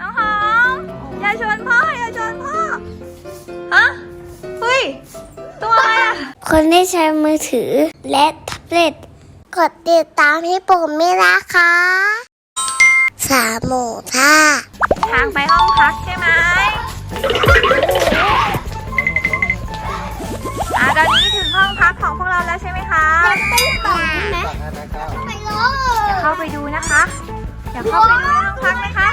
น้องหอม อย่าชนพ่อ อย่าชนพ่อ ฮะเฮ้ย ตัวอะไรอะคนที่ใช้มือถือและแท็บเล็ตกดติดตามให้ปุ่มไม่นะคะสามหมูท่าทางไปห้องพักใช่ไหมอะตอนนี้ถึงห้องพักของพวกเราแล้วใช่ไหมคะเต้นต่อไหมไปเลเดี๋ยวเข้าไปดูนะคะเดี๋ยวเข้าไปดูในห้องพักนะคะ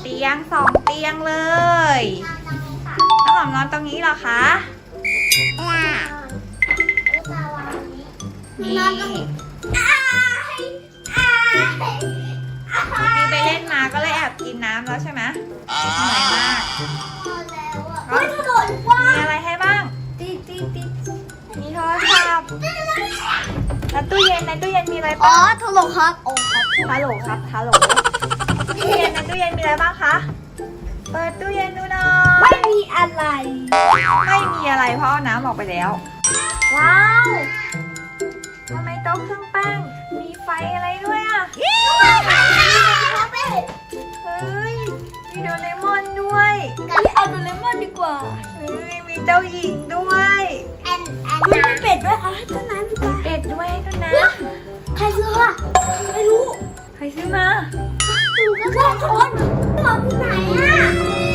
เตียงสองเตียงเลยน้องหอมนอนตรงนี้เหรอคะนี่นี่ไปเล่นมาก็เลยแอบกินน้ำแล้วใช่ไหมเหนื่อยมากเฮ้ยถนนกว้างมีอะไรให้บ้างตีตีตีมีโทรศัพท์แล้วตู้เย็นในตู้เย็นมีอะไรอ๋อบ้างถนนครับโอ้ครับฮัลโหลครับฮัลโหล ตู้เย็นในตู้เย็นมีอะไรบ้างคะ เปิดตู้เย็นดูหน่อย ไม่มีอะไร ไม่มีอะไรเพราะเอาน้ำออกไปแล้ว ว้าวทำไมโต๊ะเครื่องแป้งมีไฟอะไรด้วยอะเฮ้ยมีโดเรมอนด้วยเอาโดเรมอนดีกว่าเฮ้ยมีเจ้าหญิงด้วยแอนแอนมีเป็ดด้วยเอาให้ต้นน้ำดีกว่าเป็ดด้วยด้วยนะใครซื้ออะไม่รู้ ใครซื้อมา ดูก็แค่คนหลอกที่ไหนอะ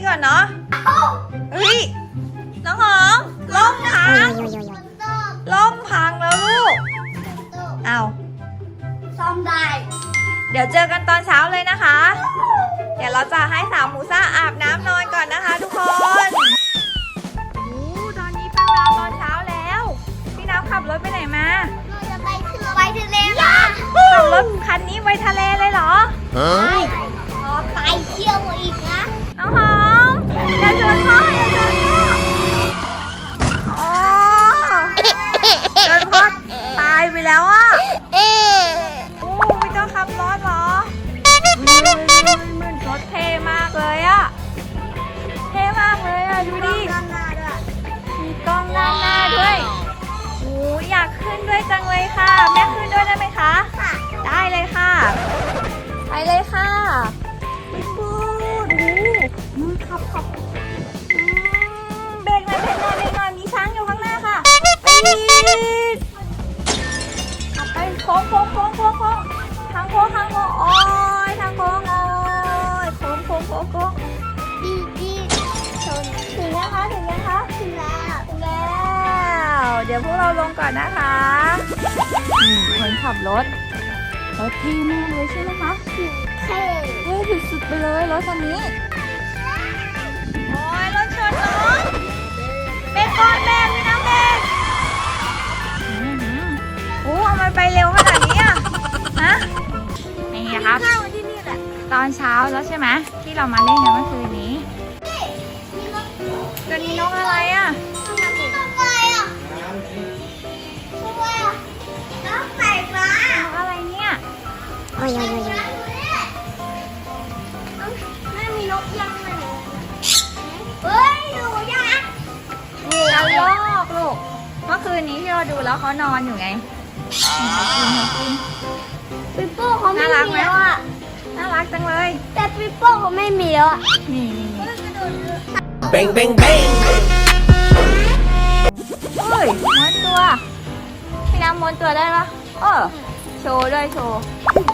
นี้พอแค่นี้ก่อนเนาะเฮ้ยน้องหอมล่มพังมันตกล่มพังแล้วลูกตกเอาซ่อมได้ เดี๋ยวเจอกันตอนเช้าเลยนะคะ เดี๋ยวเราจะให้สาวหมูซ่าอาบน้ำนอนก่อนนะคะ ทุกคนโอ้ตอนนี้เป็นเวลาตอนเช้าแล้ว พี่น้ำขับรถไปไหนมาเราจะไปทะเลไปทะเลค่ะขับรถคันนี้ไปทะเลเลยเหรอากเลยอะเท่มากเลยอะดูดิด้านหน้าด้วยมีกล้องด้านหน้าด้วยโอ้อยากขึ้นด้วยจังเลยค่ะ แม่ขึ้นด้วยได้ไหมคะ ค่ะได้เลยค่ะ ไปเลยค่ะปิ๊บปูดโอ้มือขับขับอืมเบรกหน่อยเบรกหน่อยเบรกหน่อยมีช้างอยู่ข้างหน้าค่ะปีดขับไปโค้งโค้งโค้งโค้งโค้งทางโค้งทางโค้งโอ้ โค้งโค้งโค้งดีดีชนถึงยังคะถึงยังคะถึงแล้วถึงแล้วเดี๋ยวพวกเราลงก่อนนะคะนี่คนขับรถรถที่มากเลยใช่ไหมคะเท่เท่สุดๆไปเลยรถคันนี้โอ้ยรถชนน้องเบรกก่อนแบกพี่น้ำเบ ตอนเช้าแล้วใช่ไหมที่เรามาเล่นกันเมื่อคืนนี้มีนกตัวนี้นกอะไรอะมีนกอะไรอะนกอะไรอะนกไก่ฟ้านกอะไรเนี่ยโอ้ยโอ้ยโอ้ยแม่มีนกยังไงเฮ้ยหนูยังนี่กระรอกลูกเมื่อคืนนี้ที่เราดูแล้วเขานอนอยู่ไงนี่เขากินเขากินปิปโป้เขาไม่น่ารักมีไหมแล้วอะ น่ารักจังเลย แต่ปิปโป้เขาไม่มีแล้วอะนี่นี่นี่ Bang, bang, bang. เฮ้ยม้วนตัวพี่น้ำม้วนตัวได้ปะเออโชว์ด้วยโชว์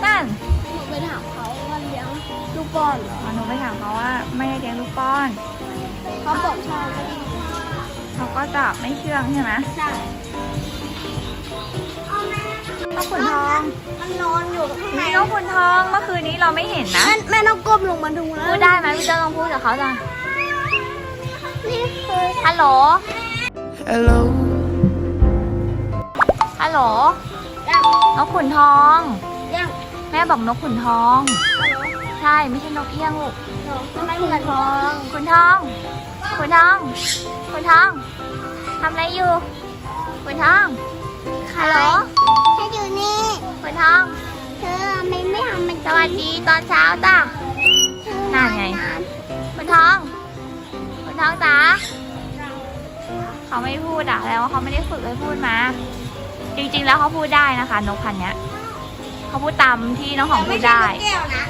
นั่นหนูไปถามเขาว่าเลี้ยงลูกบอลเหรออ๋อหนูไปถามเขาว่าไม่ได้เลี้ยงลูกป้อน เขาบอกใช่เขาก็จะไม่เชื่องใช่ไหมใช่เอาแม่ นกขุนทอง มันนอนอยู่ข้างในมีนกขุนทองเมื่อคืนนี้เราไม่เห็นนะ แม่แม่ต้องก้มลงมาดูนะพูดได้ไหมพี่เจ้าลองพูดกับเขาจ้ะนี่คือฮัลโหล Hello ฮัลโหลยังนกขุนทองยังแม่บอกนกขุนทองฮัลโหลใช่ไม่ใช่นกเอี้ยงลูกทำไมเหมือนทอง ขุนทอง ขุนทอง ขุนทองทำอะไรอยู่ ขุนทอง ฮัลโหลให้อยู่นี่ขุนทอง เธอทำไมไม่ทำมันสวัสดีตอนเช้าจ้ะนั่นไงขุนทองขุนทองจ๋าเขาไม่พูดอะแล้วาเขาไม่ได้ฝึกให้พูดมา จริงๆแล้วเขาพูดได้นะคะ นกพันธุ์เนี้ยเขาพูดตามที่น้องของพูดได้แก้วนะ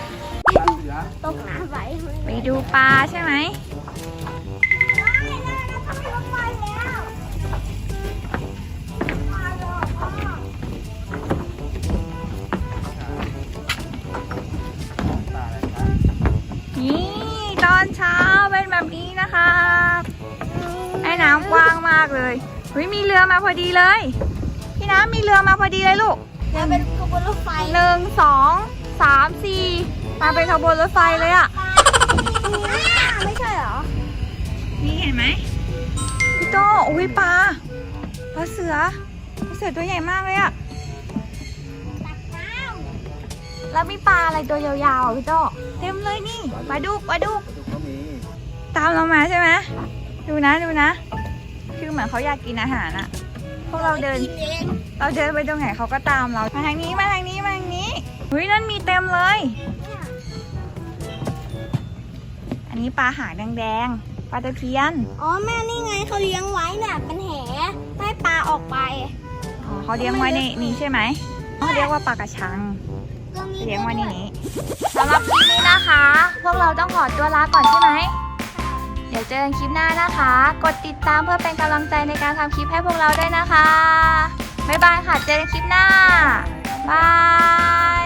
ตกน้ำไว้ไปดูปลาใช่ไหม แบบนี้นะคะแม่น้ำกว้างมากเลยเฮ้ยมีเรือมาพอดีเลย พี่น้ำมีเรือมาพอดีเลยลูกจะเป็นขบวนรถไฟหนึ่งสองสามสี่มาเป็นขบวนรถไฟเลยอะไม่ใช่เหรอ นี่เห็นไหมพี่โตอุ้ยปลาปลาเสือปลาเสือตัวใหญ่มากเลยอะตักน้แล้วมีปลาอะไรตัวยาวๆอะพี่โตเต็มเลยนี่ปลาดุกปลาดุก ตามเรามาใช่ไหมดูนะดูนะ คือเหมือนเขาอยากกินอาหารอะพวกเราเดินำกินเองเราเดินไปตรงไหนเขาก็ตามเรา มาทางนี้มาทางนี้มาทางนี้เฮ้ยนั่นมีเต็มเลย อันนี้ปลาหางแดงๆปลาตะเพียน อ๋อแม่นี่ไงเขาเลี้ยงไว้น่ะเป็นแหไม่ให้ปลาออกไปอ๋อเขาเลี้ยงไว้ในนี้ใช่ไหมเขาเรียกว่าปลากระชังก็มีเลี้ยงไว้ในนี้สำหรับคลิปนี้นะคะ พวกเราต้องขอตัวลาก่อนใช่ไหม เดี๋ยวเจอกันคลิปหน้านะคะ กดติดตามเพื่อเป็นกำลังใจในการทำคลิปให้พวกเราด้วยนะคะ บ๊ายบายค่ะ เจอกันคลิปหน้า บาย